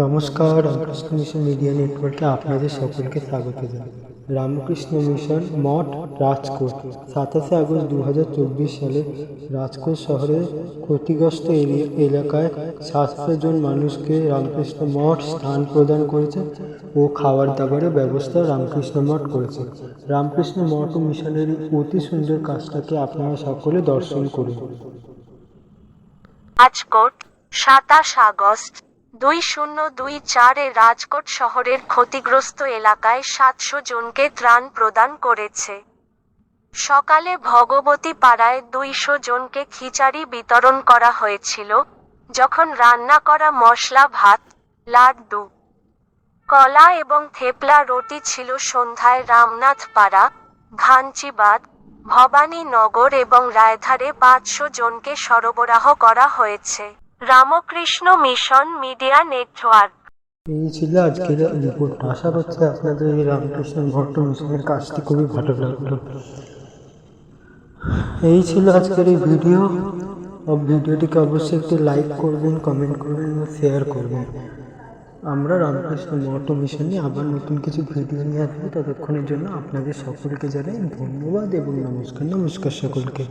নমস্কার Ramakrishna mission media নেটওয়ার্কে আপনাদের সকলকে স্বাগত জানাই। রামকৃষ্ণ মিশন, মঠ, রাজকোট। সাতাশে আগস্ট দু হাজার চব্বিশ সালে রাজকোট শহরের ক্ষতিগ্রস্ত এলাকায় সাতশো জন মানুষকে রামকৃষ্ণ মঠ স্থান প্রদান করেছে ও খাবার দাবারের ব্যবস্থা রামকৃষ্ণ মঠ করেছে। রামকৃষ্ণ মঠ ও মিশনের অতি সুন্দর কাজটাকে আপনারা সকলে দর্শন করুন। রাজকোট, সাতাশ আগস্ট দুই শূন্য দুই চারে রাজকোট শহরের ক্ষতিগ্রস্ত এলাকায় সাতশো জনকে ত্রাণ প্রদান করেছে। সকালে ভগবতী পাড়ায় দুইশো জনকে খিচাড়ি বিতরণ করা হয়েছিল, যখন রান্না করা মশলা, ভাত, লাড্ডু, কলা এবং থেপলা রুটি ছিল সন্ধ্যায় রামনাথ পাড়া, ঘাঞ্চিবাদ, ভবানীনগর এবং রায়ধারে পাঁচশো জনকে সরবরাহ করা হয়েছে। Ramakrishna mission media network. এই ছিল আজকের রিপোর্ট আশা করছি আপনাদের এই রামকৃষ্ণ ভট্ট মিশনের কাজটি খুবই ভালো লাগল। এই ছিল আজকের এই ভিডিও ভিডিওটিকে অবশ্যই একটি লাইক করবেন কমেন্ট করবেন এবং শেয়ার করবেন। আমরা রামকৃষ্ণ মঠ মিশন আবার নতুন কিছু ভিডিও নিয়ে আসব। ততক্ষণের জন্য আপনাদের সকলকে জানাই ধন্যবাদ এবং নমস্কার নমস্কার সকলকে।